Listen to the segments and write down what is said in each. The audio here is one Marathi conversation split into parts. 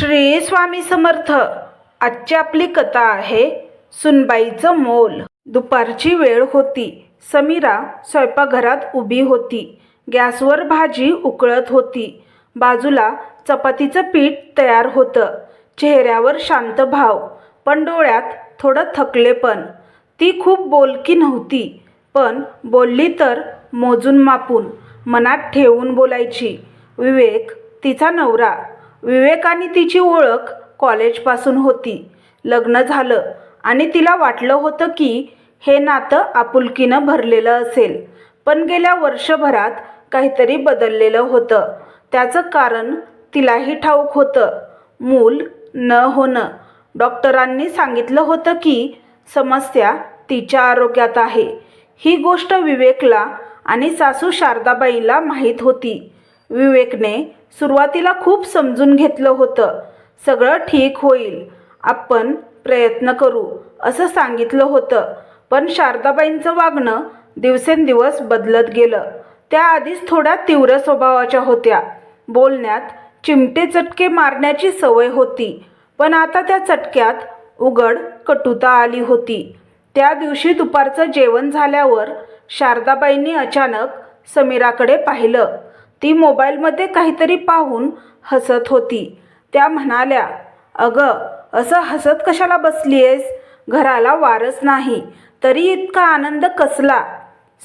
श्री स्वामी समर्थ. आजची आपली कथा आहे सुनबाईचं मोल. दुपारची वेळ होती. समीरा स्वयंपाकघरात उभी होती. गॅसवर भाजी उकळत होती. बाजूला चपातीचं पीठ तयार होतं. चेहऱ्यावर शांत भाव पण डोळ्यात थोडं थकलेपण ती खूप बोलकी नव्हती पण बोलली तर मोजून मापून मनात ठेवून बोलायची. विवेक तिचा नवरा विवेक आणि तिची ओळख कॉलेजपासून होती. लग्न झालं आणि तिला वाटलं होतं की हे नातं आपुलकीनं भरलेलं असेल. पण गेल्या वर्षभरात काहीतरी बदललेलं होतं. त्याचं कारण तिलाही ठाऊक होतं. मूल न होणं. डॉक्टरांनी सांगितलं होतं की समस्या तिच्या आरोग्यात आहे. ही गोष्ट विवेकला आणि सासू शारदाबाईला माहीत होती. विवेकने सुरुवातीला खूप समजून घेतलं होतं. सगळं ठीक होईल. आपण प्रयत्न करू असं सांगितलं होतं. पण शारदाबाईंचं वागणं दिवसेंदिवस बदलत गेलं. त्या आधीच थोड्या तीव्र स्वभावाच्या होत्या. बोलण्यात चिमटे चटके मारण्याची सवय होती. पण आता त्या चटक्यात उघड कटुता आली होती. त्या दिवशी दुपारचं जेवण झाल्यावर शारदाबाईंनी अचानक समीराकडे पाहिलं. ती मोबाईलमध्ये काहीतरी पाहून हसत होती. त्या म्हणाल्या अगं असं हसत कशाला बसली आहेस घराला वारस नाही. तरी इतका आनंद कसला?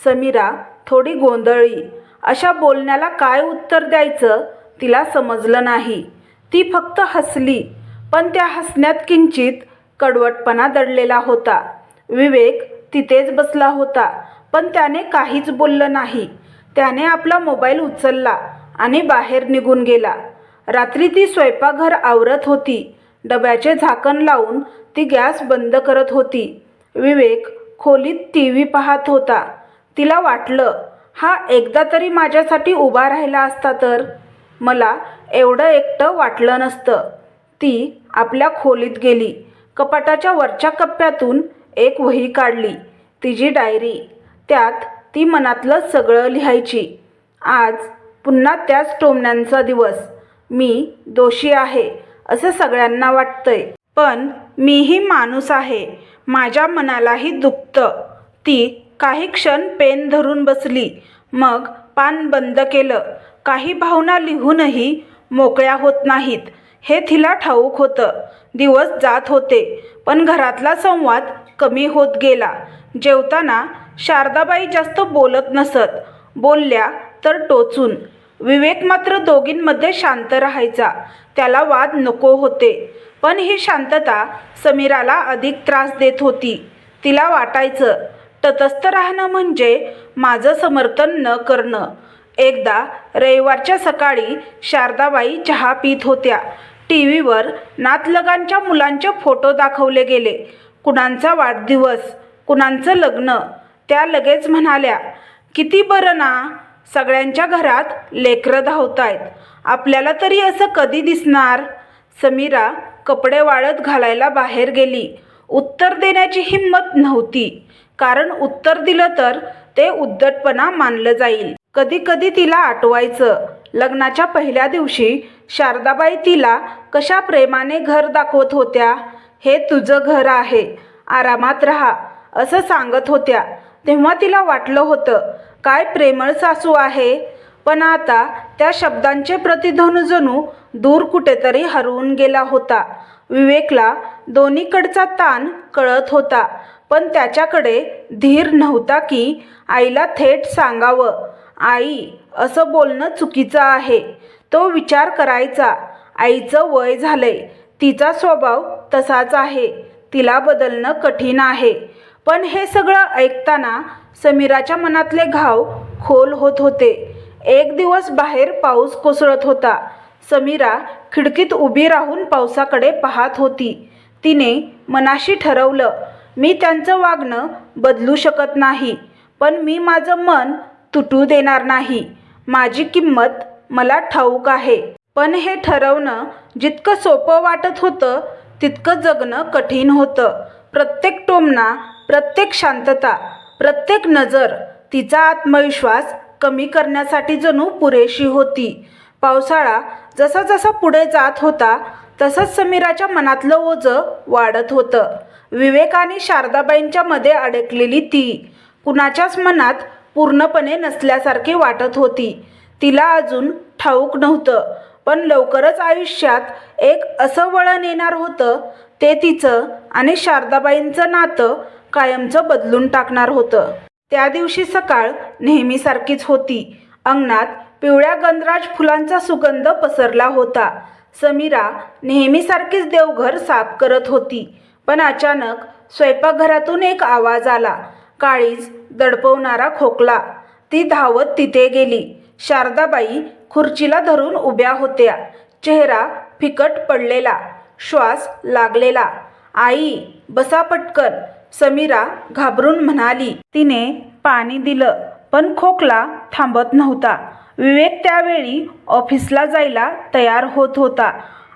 समीरा थोडी गोंधळी. अशा बोलण्याला काय उत्तर द्यायचं? तिला समजलं नाही. ती फक्त हसली. पण त्या हसण्यात किंचित कडवटपणा दडलेला होता. विवेक तिथेच बसला होता. पण त्याने काहीच बोललं नाही. त्याने आपला मोबाईल उचलला आणि बाहेर निघून गेला. रात्री ती स्वयंपाकघर आवरत होती. डब्याचे झाकण लावून ती गॅस बंद करत होती. विवेक खोलीत टी व्ही पाहत होता. तिला वाटलं हा एकदा तरी माझ्यासाठी उभा राहिला असता तर? मला एवढं एकटं वाटलं नसतं. ती आपल्या खोलीत गेली. कपाटाच्या वरच्या कप्प्यातून एक वही काढली. तिची डायरी. त्यात ती मनातलं सगळं लिहायची. आज पुन्हा त्याच टोमण्यांचा दिवस. मी दोषी आहे असं सगळ्यांना वाटतंय. पण मीही माणूस आहे माझ्या मनालाही दुखतं. ती काही क्षण पेन धरून बसली मग पान बंद केलं. काही भावना लिहूनही मोकळ्या होत नाहीत. हे तिला ठाऊक होतं. दिवस जात होते पण घरातला संवाद कमी होत गेला. जेवताना शारदाबाई जास्त बोलत नसत. बोलल्या तर टोचून. विवेक मात्र दोघींमध्ये शांत राहायचा. त्याला वाद नको होते. पण ही शांतता समीराला अधिक त्रास देत होती. तिला वाटायचं तटस्थ राहणं म्हणजे माझं समर्थन न करणं. एकदा रविवारच्या सकाळी शारदाबाई चहा पित होत्या. टी व्हीवर नातलगांच्या मुलांचे फोटो दाखवले गेले. कुणांचा वाढदिवस कुणांचं लग्न त्या लगेच म्हणाल्या किती बरं ना सगळ्यांच्या घरात लेकरं धावत आहेत आपल्याला तरी असं कधी दिसणार? समीरा कपडे वाळत घालायला बाहेर गेली. उत्तर देण्याची हिंमत नव्हती. कारण उत्तर दिलं तर ते उद्धटपणा मानलं जाईल. कधी कधी तिला आठवायचं लग्नाच्या पहिल्या दिवशी शारदाबाई तिला कशा प्रेमाने घर दाखवत होत्या? हे तुझं घर आहे. आरामात राहा असं सांगत होत्या. तेव्हा तिला वाटलं होतं काय प्रेमळ सासू आहे. पण आता त्या शब्दांचे प्रतिध्वनी जणू दूर कुठेतरी हरवून गेला होता. विवेकला दोन्हीकडचा ताण कळत होता पण त्याच्याकडे धीर नव्हता की आईला थेट सांगावं आई असं बोलणं चुकीचं आहे. तो विचार करायचा. आईचं वय झालंय. तिचा स्वभाव तसाच आहे. तिला बदलणं कठीण आहे. पण हे सगळं ऐकताना समीराच्या मनातले घाव खोल होत होते. एक दिवस बाहेर पाऊस कोसळत होता. समीरा खिडकीत उभी राहून पावसाकडे पाहत होती. तिने मनाशी ठरवलं मी त्यांचं वागणं बदलू शकत नाही पण मी माझं मन तुटू देणार नाही. माझी किंमत मला ठाऊक आहे. पण हे ठरवणं जितकं सोपं वाटत होतं तितकं जगणं कठीण होतं. प्रत्येक टोमणा प्रत्येक शांतता प्रत्येक नजर तिचा आत्मविश्वास कमी करण्यासाठी जणू पुरेशी होती. पावसाळा जसा जसा पुढे जात होता तसंच समीराच्या मनातलं ओझं वाढत होतं. विवेक आणि शारदाबाईंच्या मध्ये अडकलेली ती कुणाच्याच मनात पूर्णपणे नसल्यासारखी वाटत होती. तिला अजून ठाऊक नव्हतं पण लवकरच आयुष्यात एक असं वळण येणार होतं ते तिचं आणि शारदाबाईंचं नातं कायमचं बदलून टाकणार होतं. त्या दिवशी सकाळ नेहमीसारखीच होती. अंगणात पिवळ्या गंधराज फुलांचा सुगंध पसरला होता. समीरा नेहमीसारखीच देवघर साफ करत होती. पण अचानक स्वयंपाकघरातून एक आवाज आला. काळीज दडपवणारा खोकला. ती धावत तिथे गेली. शारदाबाई खुर्चीला धरून उभ्या होत्या. चेहरा फिकट पडलेला. श्वास लागलेला. आई बसा पटकन. समीरा घाबरून म्हणाली तिने पाणी दिलं पण खोकला थांबत नव्हता. विवेक त्यावेळी ऑफिसला जायला तयार होत होता.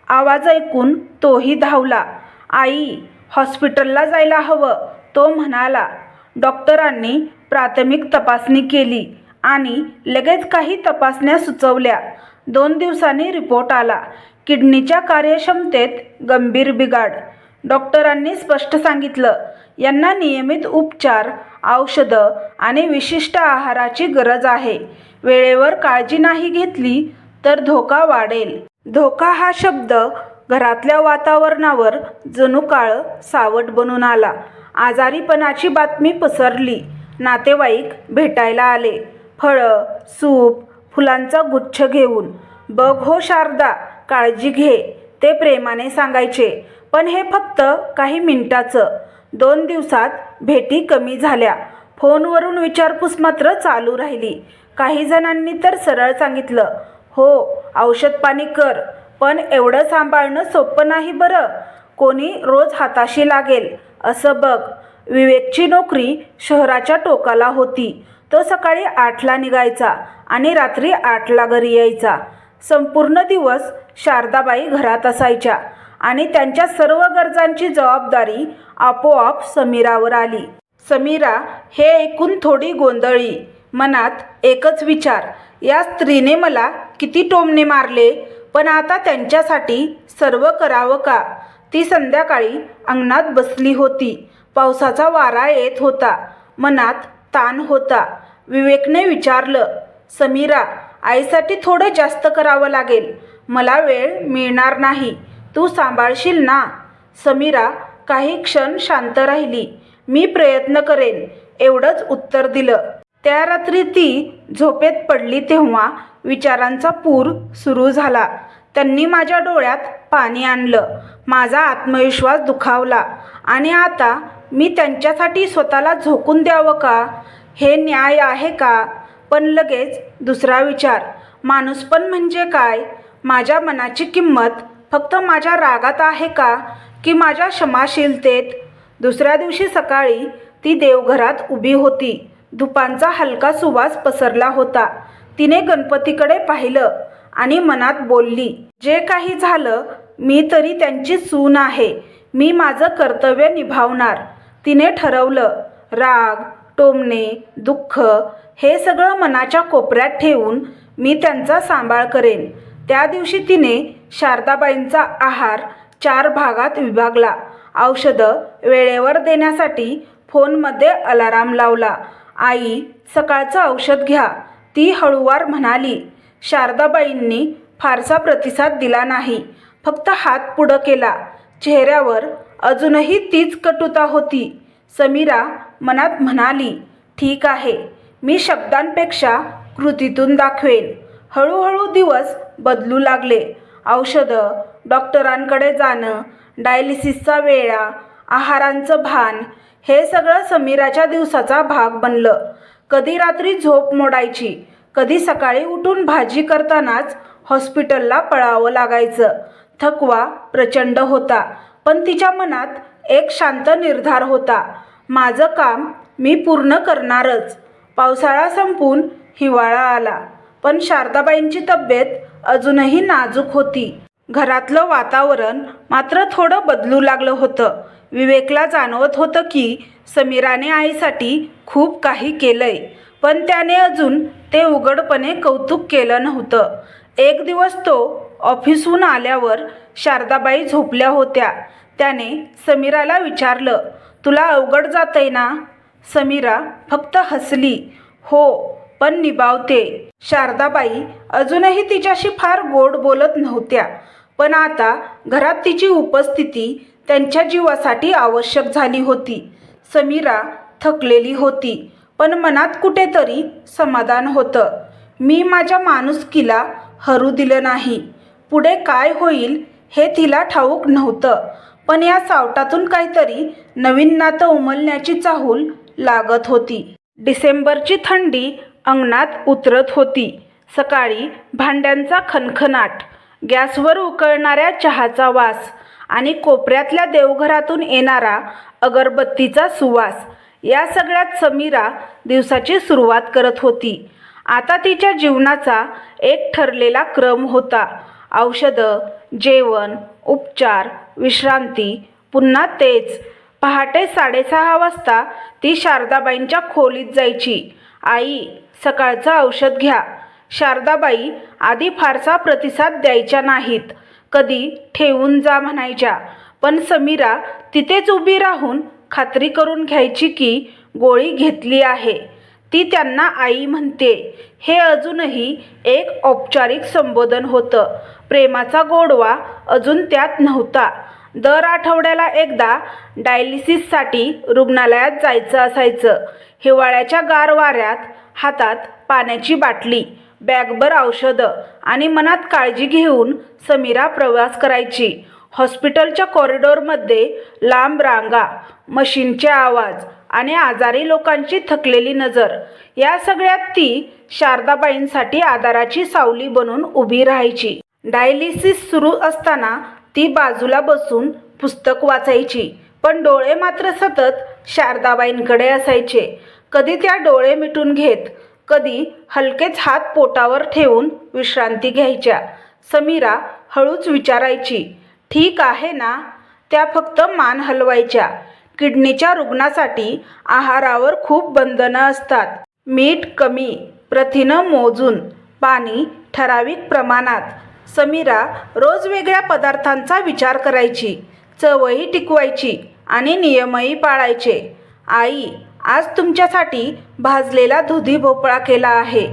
आवाज ऐकून तोही धावला. आई हॉस्पिटलला जायला हवं तो म्हणाला. डॉक्टरांनी प्राथमिक तपासणी केली आणि लगेच काही तपासण्या सुचवल्या. दोन दिवसांनी रिपोर्ट आला. किडनीच्या कार्यक्षमतेत गंभीर बिघाड. डॉक्टरांनी स्पष्ट सांगितलं यांना नियमित उपचार औषधं आणि विशिष्ट आहाराची गरज आहे. वेळेवर काळजी नाही घेतली तर धोका वाढेल. धोका हा शब्द घरातल्या वातावरणावर जणू काळ सावट बनून आला. आजारीपणाची बातमी पसरली. नातेवाईक भेटायला आले. फळं सूप फुलांचा गुच्छ घेऊन बघ हो शारदा काळजी घे ते प्रेमाने सांगायचे. पण हे फक्त काही मिनिटाचं. दोन दिवसात भेटी कमी झाल्या. फोनवरून विचारपूस मात्र चालू राहिली. काही जणांनी तर सरळ सांगितलं हो औषध पाणी कर पण एवढं सांभाळणं सोपं नाही बरं. कोणी रोज हाताशी लागेल. असं बघ विवेकची नोकरी शहराच्या टोकाला होती. तो सकाळी आठला निघायचा आणि रात्री आठला घरी यायचा. संपूर्ण दिवस शारदाबाई घरात असायच्या. आणि त्यांच्या सर्व गरजांची जबाबदारी आपोआप समीरावर आली. समीरा हे ऐकून थोडी गोंधळी. मनात एकच विचार. या स्त्रीने मला किती टोमणे मारले पण आता त्यांच्यासाठी सर्व करावं का ती संध्याकाळी अंगणात बसली होती. पावसाचा वारा येत होता. मनात ताण होता. विवेकने विचारलं समीरा आईसाठी थोडं जास्त करावं लागेल. मला वेळ मिळणार नाही. तू सांभाळशील ना? समीरा काही क्षण शांत राहिली. मी प्रयत्न करेन एवढंच उत्तर दिलं. त्या रात्री ती झोपेत पडली तेव्हा विचारांचा पूर सुरू झाला. त्यांनी माझ्या डोळ्यात पाणी आणलं. माझा आत्मविश्वास दुखावला. आणि आता मी त्यांच्यासाठी स्वतःला झोकून द्यावं का? हे न्याय आहे का? पण लगेच दुसरा विचार. माणूसपण म्हणजे काय? माझ्या मनाची किंमत फक्त माझ्या रागात आहे का? की माझ्या क्षमाशीलतेत? दुसऱ्या दिवशी सकाळी ती देवघरात उभी होती. धुपांचा हलका सुवास पसरला होता. तिने गणपतीकडे पाहिलं आणि मनात बोलली जे काही झालं मी तरी त्यांची सून आहे. मी माझं कर्तव्य निभावणार. तिने ठरवलं राग टोमणे दुःख हे सगळं मनाच्या कोपऱ्यात ठेवून मी त्यांचा सांभाळ करेन. त्या दिवशी तिने शारदाबाईंचा आहार चार भागात विभागला. औषधं वेळेवर देण्यासाठी फोनमध्ये अलाराम लावला. आई सकाळचं औषध घ्या ती हळूवार म्हणाली. शारदाबाईंनी फारसा प्रतिसाद दिला नाही. फक्त हात पुढं केला. चेहऱ्यावर अजूनही तीच कटुता होती. समीरा मनात म्हणाली ठीक आहे. मी शब्दांपेक्षा कृतीतून दाखवेन. हळूहळू दिवस बदलू लागले. औषधं डॉक्टरांकडे जाणं डायलिसिसचा वेळा आहारांचं भान हे सगळं समीराच्या दिवसाचा भाग बनलं. कधी रात्री झोप मोडायची कधी सकाळी उठून भाजी करतानाच हॉस्पिटलला पळावं लागायचं. थकवा प्रचंड होता पण तिच्या मनात एक शांत निर्धार होता. माझं काम मी पूर्ण करणारच. पावसाळा संपून हिवाळा आला. पण शारदाबाईंची तब्येत अजूनही नाजूक होती. घरातलं वातावरण मात्र थोडं बदलू लागलं होतं. विवेकला जाणवत होतं की समीराने आईसाठी खूप काही केलंय पण त्याने अजून ते उघडपणे कौतुक केलं नव्हतं. एक दिवस तो ऑफिसहून आल्यावर शारदाबाई झोपल्या होत्या. त्याने समीराला विचारलं तुला अवघड जातंय ना? समीरा फक्त हसली. हो. पण निभावते. शारदाबाई अजूनही तिच्याशी फार गोड बोलत नव्हत्या पण आता घरात तिची उपस्थिती त्यांच्या जीवासाठी आवश्यक झाली होती. समीरा थकलेली होती पण मनात कुठेतरी समाधान होतं. मी माझ्या माणुसकीला हरू दिलं नाही. पुढे काय होईल हे तिला ठाऊक नव्हतं पण या सावटातून काहीतरी नवीन नातं उमलण्याची चाहूल लागत होती. डिसेंबरची थंडी अंगणात उतरत होती. सकाळी भांड्यांचा खनखनाट गॅसवर उकळणाऱ्या चहाचा वास आणि कोपऱ्यातल्या देवघरातून येणारा अगरबत्तीचा सुवास या सगळ्यात समीरा दिवसाची सुरुवात करत होती. आता तिच्या जीवनाचा एक ठरलेला क्रम होता. औषधं जेवण उपचार विश्रांती पुन्हा तेच. पहाटे साडेसहा वाजता ती शारदाबाईंच्या खोलीत जायची. आई सकाळचं औषध घ्या. शारदाबाई आधी फारसा प्रतिसाद द्यायच्या नाहीत. कधी ठेवून जा म्हणायच्या. पण समीरा तिथेच उभी राहून खात्री करून घ्यायची की गोळी घेतली आहे. ती त्यांना आई म्हणते. हे अजूनही एक औपचारिक संबोधन होतं. प्रेमाचा गोडवा अजून त्यात नव्हता. दर आठवड्याला एकदा डायलिसिससाठी रुग्णालयात जायचं असायचं. हिवाळ्याच्या गार वाऱ्यात हातात पाण्याची बाटली बॅगभर औषधं आणि मनात काळजी घेऊन समीरा प्रवास करायची. हॉस्पिटलच्या कॉरिडॉरमध्ये लांब रांगा मशीनचे आवाज आणि आजारी लोकांची थकलेली नजर या सगळ्यात ती शारदाबाईंसाठी आधाराची सावली बनून उभी राहायची. डायलिसिस सुरू असताना ती बाजूला बसून पुस्तक वाचायची पण डोळे मात्र सतत शारदाबाईंकडे असायचे. कधी त्या डोळे मिटून घेत कधी हलकेच हात पोटावर ठेवून विश्रांती घ्यायच्या. समीरा हळूच विचारायची ठीक आहे ना? त्या फक्त मान हलवायच्या. किडनीच्या रुग्णासाठी आहारावर खूप बंधनं असतात. मीठ कमी प्रथिनं मोजून पाणी ठराविक प्रमाणात. समीरा रोज वेगळ्या पदार्थांचा विचार करायची. चवही टिकवायची आणि नियमही पाळायचे. आई आज तुमच्यासाठी भाजलेला दुधी भोपळा केला आहे.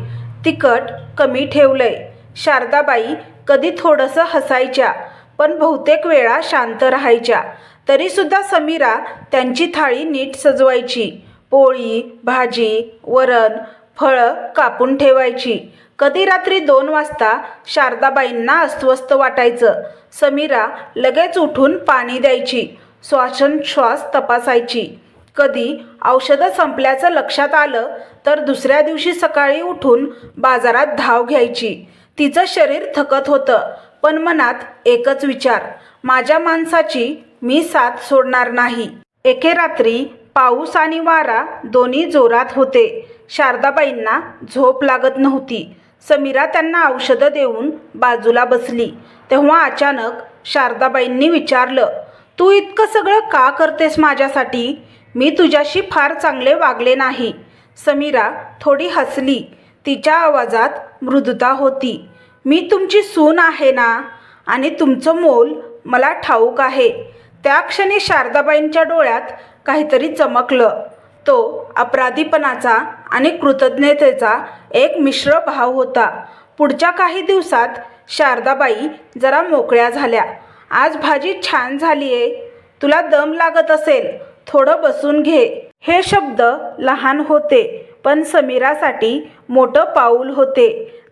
तिखट कमी ठेवलंय. शारदाबाई कधी थोडंसं हसायच्या पण बहुतेक वेळा शांत राहायच्या. तरीसुद्धा समीरा त्यांची थाळी नीट सजवायची. पोळी भाजी वरण फळं कापून ठेवायची. कधी रात्री दोन वाजता शारदाबाईंना अस्वस्थ वाटायचं. समीरा लगेच उठून पाणी द्यायची. श्वासोच्छ्वास तपासायची. कधी औषधं संपल्याचं लक्षात आलं तर दुसऱ्या दिवशी सकाळी उठून बाजारात धाव घ्यायची. तिचं शरीर थकत होतं पण मनात एकच विचार माझ्या माणसाची मी साथ सोडणार नाही. एके रात्री पाऊस आणि वारा दोन्ही जोरात होते. शारदाबाईंना झोप लागत नव्हती. समीरा त्यांना औषधं देऊन बाजूला बसली. तेव्हा अचानक शारदाबाईंनी विचारलं तू इतकं सगळं का करतेस माझ्यासाठी? मी तुझ्याशी फार चांगले वागले नाही. समीरा थोडी हसली. तिच्या आवाजात मृदुता होती. मी तुमची सून आहे ना? आणि तुमचं मोल मला ठाऊक आहे. त्या क्षणी शारदाबाईंच्या डोळ्यात काहीतरी चमकलं. तो अपराधीपणाचा आणि कृतज्ञतेचा एक मिश्र भाव होता. पुढच्या काही दिवसात शारदाबाई जरा मोकळ्या झाल्या. आज भाजी छान झाली आहे तुला दम लागत असेल. थोडं बसून घे. हे शब्द लहान होते पण समीरासाठी मोठं पाऊल होते.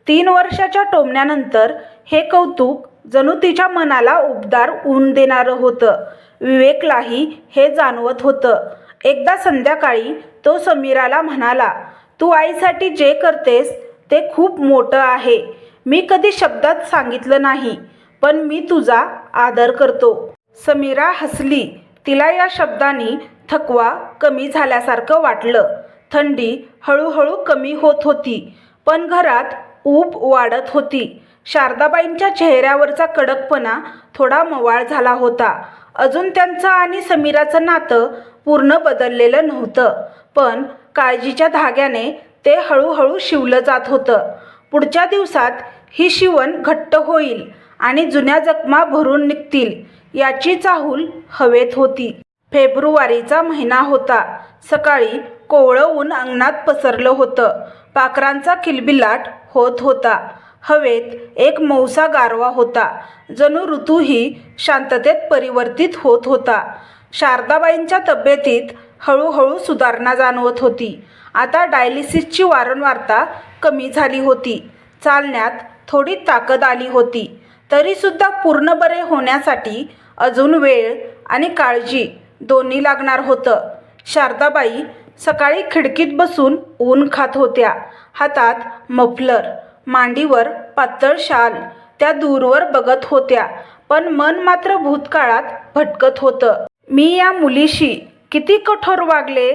तीन वर्षाच्या टोमण्यानंतर हे कौतुक जणू तिच्या मनाला उबदार ऊन देणारं होतं. विवेकलाही हे जाणवत होतं. एकदा संध्याकाळी तो समीराला म्हणाला तू आईसाठी जे करतेस ते खूप मोठं आहे. मी कधी शब्दात सांगितलं नाही पण मी तुझा आदर करतो. समीरा हसली. तिला या शब्दांनी थकवा कमी झाल्यासारखं वाटलं. थंडी हळूहळू कमी होत होती पण घरात ऊब वाढत होती. शारदाबाईंच्या चेहऱ्यावरचा कडकपणा थोडा मवाळ झाला होता. अजून त्यांचं आणि समीराचं नातं पूर्ण बदललेलं नव्हतं पण काळजीच्या धाग्याने ते हळूहळू शिवलं जात होतं. पुढच्या दिवसात ही शिवण घट्ट होईल आणि जुन्या जखमा भरून निघतील. याची चाहूल हवेत होती. फेब्रुवारीचा महिना होता. सकाळी कोवळं ऊन अंगणात पसरलं होतं. पाखरांचा किलबिलाट होत होता. हवेत एक मौसा गारवा होता. जणू ऋतूही शांततेत परिवर्तित होत होता. शारदाबाईंच्या तब्येतीत हळूहळू सुधारणा जाणवत होती. आता डायलिसिसची वारंवारता कमी झाली होती. चालण्यात थोडी ताकद आली होती. तरीसुद्धा पूर्ण बरे होण्यासाठी अजून वेळ आणि काळजी दोन्ही लागणार होतं. शारदाबाई सकाळी खिडकीत बसून ऊन खात होत्या. हातात मफलर मांडीवर पातळ शाल त्या दूरवर बघत होत्या. पण मन मात्र भूतकाळात भटकत होतं. मी या मुलीशी किती कठोर वागले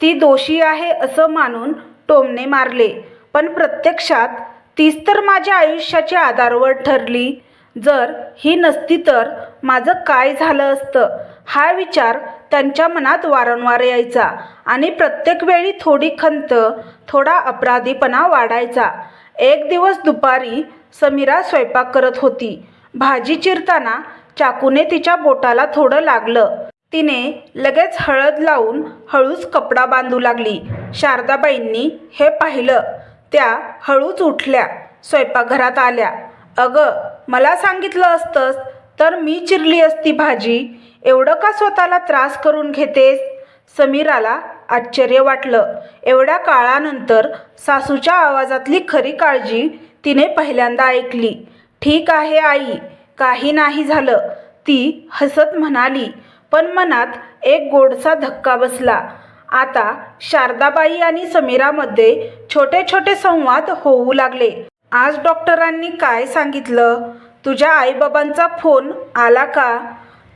ती दोषी आहे असं मानून टोमने मारले. पण प्रत्यक्षात तीच तर माझ्या आयुष्याची आधारवड ठरली. जर ही नसती तर माझं काय झालं असतं? हा विचार त्यांच्या मनात वारंवार यायचा आणि प्रत्येक वेळी थोडी खंत थोडा अपराधीपणा वाढायचा. एक दिवस दुपारी समीरा स्वयंपाक करत होती. भाजी चिरताना चाकूने तिच्या बोटाला थोडं लागलं. तिने लगेच हळद लावून हळूच कपडा बांधू लागली. शारदाबाईंनी हे पाहिलं. त्या हळूच उठल्या. स्वयंपाकघरात आल्या. अगं मला सांगितलं असतंस तर मी चिरली असती भाजी एवढं का स्वतःला त्रास करून घेतेस? समीराला आश्चर्य वाटलं. एवढ्या काळानंतर सासूच्या आवाजातली खरी काळजी तिने पहिल्यांदा ऐकली. ठीक आहे आई. काही नाही झालं. ती हसत म्हणाली. पण मनात एक गोडसा धक्का बसला. आता शारदाबाई आणि समीरामध्ये छोटे छोटे संवाद होऊ लागले. आज डॉक्टरांनी काय सांगितलं? तुझ्या आईबाबांचा फोन आला का?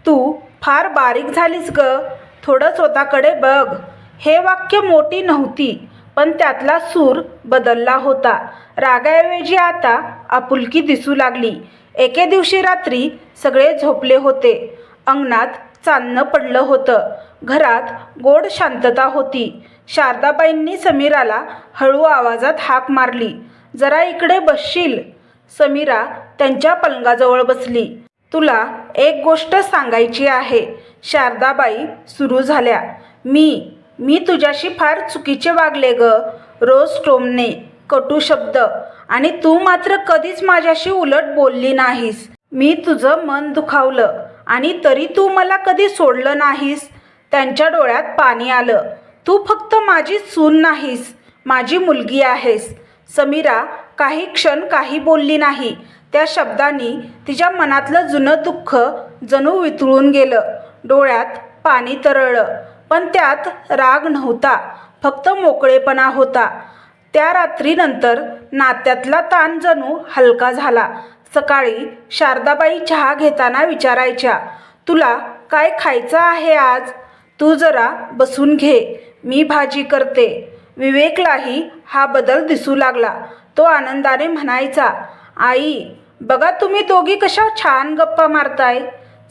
तू फार बारीक झालीस ग. थोडं स्वतःकडे बघ. हे वाक्य मोठी नव्हती पण त्यातला सूर बदलला होता. रागाऐवजी आता आपुलकी दिसू लागली. एके दिवशी रात्री सगळे झोपले होते. अंगणात चांदणं पडलं होतं. घरात गोड शांतता होती. शारदाबाईंनी समीराला हळू आवाजात हाक मारली. जरा इकडे बसशील? समीरा त्यांच्या पलंगाजवळ बसली. तुला एक गोष्ट सांगायची आहे. शारदाबाई सुरू झाल्या. मी? मी तुझ्याशी फार चुकीचे वागले ग. रोज टोमने कटू शब्द. आणि तू मात्र कधीच माझ्याशी उलट बोलली नाहीस. मी तुझं मन दुखावलं. आणि तरी तू मला कधी सोडलं नाहीस. त्यांच्या डोळ्यात पाणी आलं. तू फक्त माझी सून नाहीस. माझी मुलगी आहेस. समीरा काही क्षण काही बोलली नाही. त्या शब्दांनी तिच्या मनातलं जुनं दुःख जणू वितळून गेलं. डोळ्यात पाणी तरळलं. पण त्यात राग नव्हता. फक्त मोकळेपणा होता. त्या रात्रीनंतर नात्यातला ताण जणू हलका झाला. सकाळी शारदाबाई चहा घेताना विचारायच्या तुला काय खायचं आहे आज? तू जरा बसून घे. मी भाजी करते. विवेकलाही हा बदल दिसू लागला. तो आनंदाने म्हणायचा आई बघा तुम्ही दोघी कशा छान गप्पा मारताय.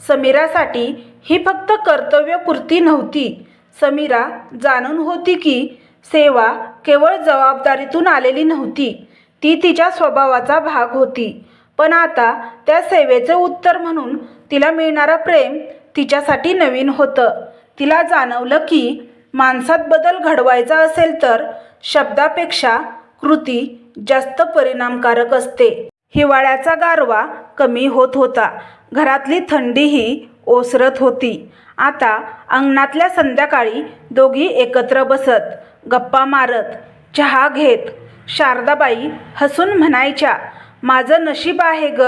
समीरासाठी ही फक्त कर्तव्यपूर्ती नव्हती. समीरा जाणून होती की सेवा केवळ जबाबदारीतून आलेली नव्हती. ती तिच्या स्वभावाचा भाग होती. पण आता त्या सेवेचे उत्तर म्हणून तिला मिळणारा प्रेम तिच्यासाठी नवीन होतं. तिला जाणवलं की माणसात बदल घडवायचा असेल तर शब्दापेक्षा कृती जास्त परिणामकारक असते. हिवाळ्याचा गारवा कमी होत होता. घरातली थंडीही ओसरत होती. आता अंगणातल्या संध्याकाळी दोघी एकत्र बसत गप्पा मारत चहा घेत. शारदाबाई हसून म्हणायच्या माझं नशीब आहे ग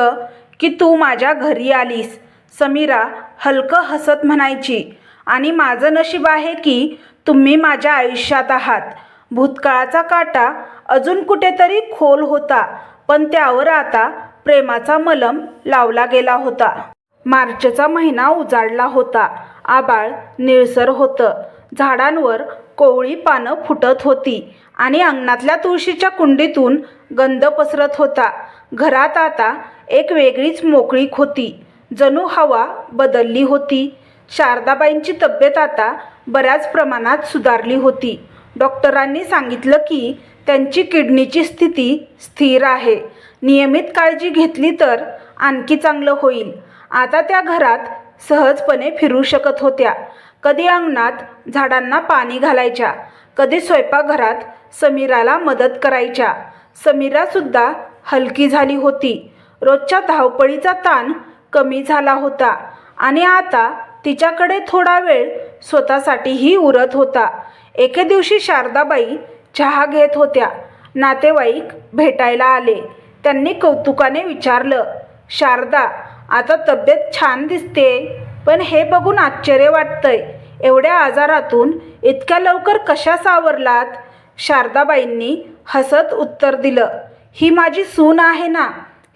की तू माझ्या घरी आलीस. समीरा हलकं हसत म्हणायची आणि माझं नशीब आहे की तुम्ही माझ्या आयुष्यात आहात. भूतकाळाचा काटा अजून कुठेतरी खोल होता पण त्यावर आता प्रेमाचा मलम लावला गेला होता. मार्चचा महिना उजाडला होता. आबाळ निळसर होतं. झाडांवर कोवळी पानं फुटत होती आणि अंगणातल्या तुळशीच्या कुंडीतून गंध पसरत होता. घरात आता एक वेगळीच मोकळीक होती. जणू हवा बदलली होती. शारदाबाईंची तब्येत आता बऱ्याच प्रमाणात सुधारली होती. डॉक्टरांनी सांगितलं की त्यांची किडनीची स्थिती स्थिर आहे. नियमित काळजी घेतली तर आणखी चांगलं होईल. आता त्या घरात सहजपणे फिरू शकत होत्या. कधी अंगणात झाडांना पाणी घालायच्या कधी स्वयंपाकघरात समीराला मदत करायच्या. समीरासुद्धा हलकी झाली होती. रोजच्या धावपळीचा ताण कमी झाला होता आणि आता तिच्याकडे थोडा वेळ स्वतःसाठीही उरत होता. एके दिवशी शारदाबाई चहा घेत होत्या. नातेवाईक भेटायला आले. त्यांनी कौतुकाने विचारलं शारदा आता तब्येत छान दिसते पण हे बघून आश्चर्य वाटतंय. एवढ्या आजारातून इतक्या लवकर कशा सावरलात? शारदाबाईंनी हसत उत्तर दिलं ही माझी सून आहे ना.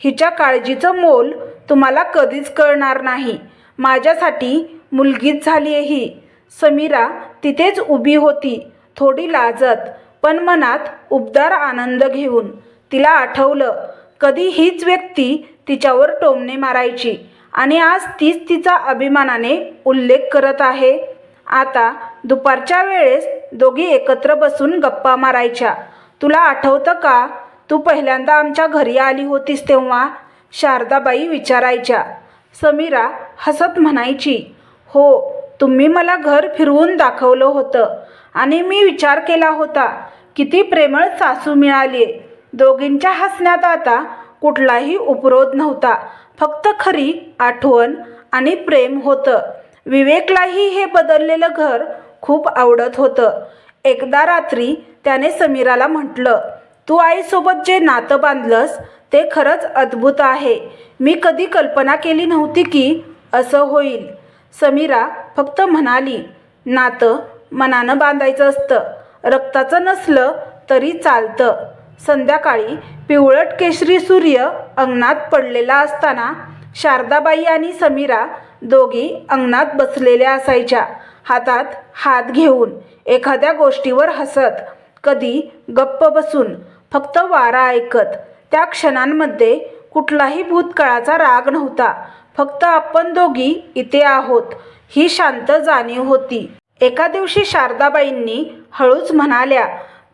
हिच्या काळजीचं मोल तुम्हाला कधीच कळणार नाही. माझ्यासाठी मुलगीच झाली आहे ही. समीरा तिथेच उभी होती. थोडी लाजत पण मनात उबदार आनंद घेऊन तिला आठवलं कधी हीच व्यक्ती तिच्यावर टोमणे मारायची आणि आज तीच तिचा अभिमानाने उल्लेख करत आहे. आता दुपारच्या वेळेस दोघी एकत्र बसून गप्पा मारायच्या. तुला आठवतं का? तू पहिल्यांदा आमच्या घरी आली होतीस तेव्हा? शारदाबाई विचारायच्या. समीरा हसत म्हणायची हो तुम्ही मला घर फिरवून दाखवलं होतं आणि मी विचार केला होता किती प्रेमळ सासू मिळाली दोघींच्या हसण्यात आता कुठलाही उपरोध नव्हता. फक्त खरी आठवण आणि प्रेम होतं. विवेकलाही हे बदललेलं घर खूप आवडत होतं. एकदा रात्री त्याने समीराला म्हटलं तू आईसोबत जे नातं बांधलंस ते खरंच अद्भुत आहे. मी कधी कल्पना केली नव्हती की असं होईल. समीरा फक्त म्हणाली नातं मनानं बांधायचं असतं. रक्ताचं नसलं तरी चालतं. संध्याकाळी पिवळट केशरी सूर्य अंगणात पडलेला असताना शारदाबाई आणि समीरा दोघी अंगणात बसलेल्या असायच्या. हातात हात घेऊन एखाद्या गोष्टीवर हसत कधी गप्प बसून फक्त वारा ऐकत त्या क्षणांमध्ये कुठलाही भूतकाळाचा राग नव्हता. फक्त आपण दोघी इथे आहोत ही शांत जाणीव होती. एका दिवशी शारदाबाईंनी हळूच म्हणाल्या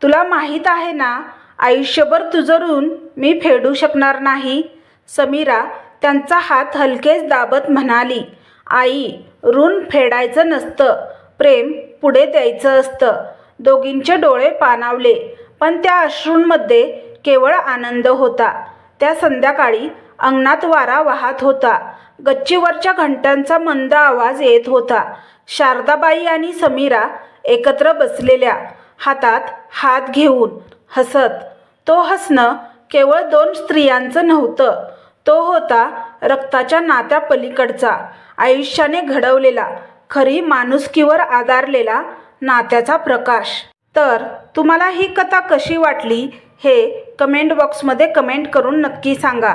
तुला माहीत आहे ना आयुष्यभर तुझं ऋण मी फेडू शकणार नाही. समीरा त्यांचा हात हलकेच दाबत म्हणाली आई ऋण फेडायचं नसतं प्रेम पुढे द्यायचं असतं. दोघींचे डोळे पाणावले पण त्या अश्रूंमध्ये केवळ आनंद होता. त्या संध्याकाळी अंगणात वारा वाहत होता. गच्चीवरच्या घंटांचा मंद आवाज येत होता. शारदाबाई आणि समीरा एकत्र बसलेल्या हातात हात घेऊन हसत. तो हसणं केवळ दोन स्त्रियांचं नव्हतं. तो होता रक्ताच्या नात्या पलीकडचा आयुष्याने घडवलेला खरी माणुसकीवर आधारलेला नात्याचा प्रकाश. तर तुम्हाला ही कथा कशी वाटली हे कमेंट बॉक्समध्ये कमेंट करून नक्की सांगा.